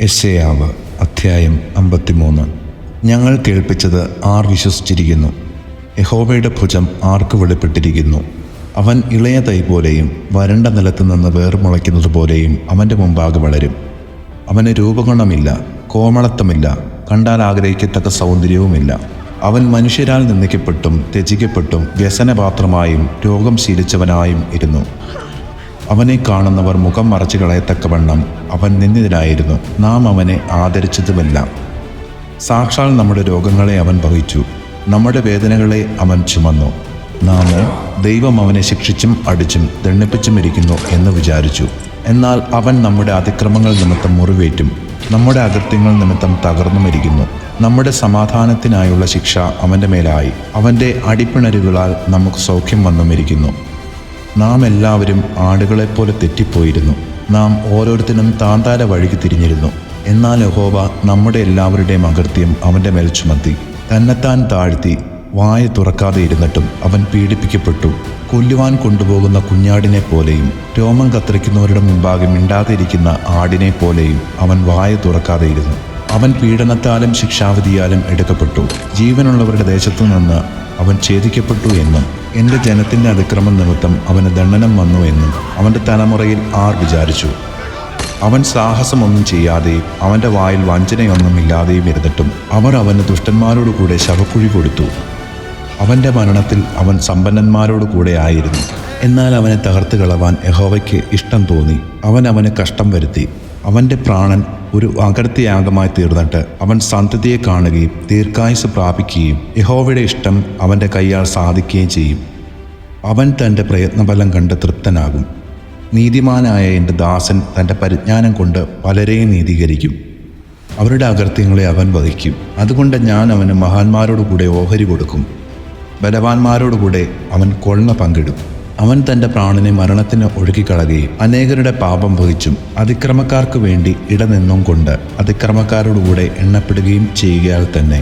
എസ്സയാവ് അധ്യായം അമ്പത്തിമൂന്ന്. ഞങ്ങൾ കേൾപ്പിച്ചത് ആർ വിശ്വസിച്ചിരിക്കുന്നു. യഹോവയുടെ ഭുജം ആർക്ക് വെളിപ്പെട്ടിരിക്കുന്നു? അവൻ ഇളയ തൈ പോലെയും വരണ്ട നിലത്ത് നിന്ന് വേർമുളയ്ക്കുന്നത് പോലെയും അവന്റെ മുമ്പാകെ വളരും. അവന് രൂപഗുണമില്ല കോമളത്വമില്ല കണ്ടാൽ ആഗ്രഹിക്കത്തക്ക സൗന്ദര്യവുമില്ല. അവൻ മനുഷ്യരാൽ നിന്ദിക്കപ്പെട്ടും ത്യജിക്കപ്പെട്ടും വ്യസനപാത്രമായും രോഗം ശീലിച്ചവനായും ഇരുന്നു. അവനെ കാണുന്നവർ മുഖം മറച്ചു കളയത്തക്കവണ്ണം അവൻ നിന്ദിതനായിരുന്നു. നാം അവനെ ആദരിച്ചതുമല്ല. സാക്ഷാൽ നമ്മുടെ രോഗങ്ങളെ അവൻ വഹിച്ചു. നമ്മുടെ വേദനകളെ അവൻ ചുമന്നു. നാം ദൈവം അവനെ ശിക്ഷിച്ചും അടിച്ചും ദണ്ണിപ്പിച്ചും ഇരിക്കുന്നു എന്ന് വിചാരിച്ചു. എന്നാൽ അവൻ നമ്മുടെ അതിക്രമങ്ങൾ നിമിത്തം മുറിവേറ്റും. നമ്മുടെ അകൃത്യങ്ങൾ നിമിത്തം തകർന്നുമിരിക്കുന്നു നമ്മുടെ സമാധാനത്തിനായുള്ള ശിക്ഷ അവന്റെ മേലായി. അവന്റെ അടിപ്പിണരുകളാൽ നമുക്ക് സൗഖ്യം വന്നുമിരിക്കുന്നു. നാം എല്ലാവരും ആടുകളെപ്പോലെ തെറ്റിപ്പോയിരുന്നു. നാം ഓരോരുത്തരും താന്താര വഴിക്ക് തിരിഞ്ഞിരുന്നു. എന്നാൽ യഹോവ നമ്മുടെ എല്ലാവരുടെയും അകൃത്യം അവന്റെ മേൽ ചുമത്തി. തന്നെത്താൻ താഴ്ത്തി വായ തുറക്കാതെ ഇരുന്നിട്ടും അവൻ പീഡിപ്പിക്കപ്പെട്ടു. കൊല്ലുവാൻ കൊണ്ടുപോകുന്ന കുഞ്ഞാടിനെ പോലെയും രോമം കത്തിരിക്കുന്നവരുടെ മുമ്പാകെ മിണ്ടാതിരിക്കുന്ന ആടിനെ പോലെയും അവൻ വായ തുറക്കാതെ ഇരുന്നു. അവൻ പീഡനത്താലും ശിക്ഷാവിധിയാലും എടുക്കപ്പെട്ടു. ജീവനുള്ളവരുടെ ദേശത്തു നിന്ന് അവൻ ഛേദിക്കപ്പെട്ടു എന്നും എന്റെ ജനത്തിന്റെ അതിക്രമം നിമിത്തം അവന് ദണ്ഡനം വന്നു എന്നും അവന്റെ തലമുറയിൽ ആർ വിചാരിച്ചു. അവൻ സാഹസമൊന്നും ചെയ്യാതെയും അവന്റെ വായിൽ വഞ്ചനയൊന്നും ഇല്ലാതെയും ഇരുന്നിട്ടും അവർ അവന് ദുഷ്ടന്മാരോട് കൂടെ ശവക്കുഴി കൊടുത്തു. അവന്റെ മരണത്തിൽ അവൻ സമ്പന്നന്മാരോട് കൂടെ ആയിരുന്നു. എന്നാൽ അവനെ തകർത്ത് കളവാൻ യഹോവയ്ക്ക് ഇഷ്ടം തോന്നി. അവൻ അവന് കഷ്ടം വരുത്തി. അവന്റെ പ്രാണൻ ഒരു അകർത്തിയാഗമായി തീർന്നിട്ട് അവൻ സന്തതിയെ കാണുകയും ദീർഘായുസ് പ്രാപിക്കുകയും യഹോവയുടെ ഇഷ്ടം അവന്റെ കൈയാൽ സാധിക്കുകയും ചെയ്യും. അവൻ തന്റെ പ്രയത്നഫലം കണ്ട് തൃപ്തനാകും. നീതിമാനായ എന്റെ ദാസൻ തന്റെ പരിജ്ഞാനം കൊണ്ട് പലരെയും നീതീകരിക്കും. അവരുടെ അകൃത്യങ്ങളെ അവൻ വഹിക്കും. അതുകൊണ്ട് ഞാൻ അവന് മഹാന്മാരോടുകൂടെ ഓഹരി കൊടുക്കും. ബലവാന്മാരോടുകൂടെ അവൻ കൊള്ള പങ്കിടും. അവൻ തന്റെ പ്രാണനെ മരണത്തിന് ഒഴുകിക്കളകുകയും അനേകരുടെ പാപം വഹിച്ചും അതിക്രമക്കാർക്ക് വേണ്ടി ഇടനിന്നും കൊണ്ട് അതിക്രമക്കാരോടുകൂടെ എണ്ണപ്പെടുകയും ചെയ്യുകയാൽ തന്നെ.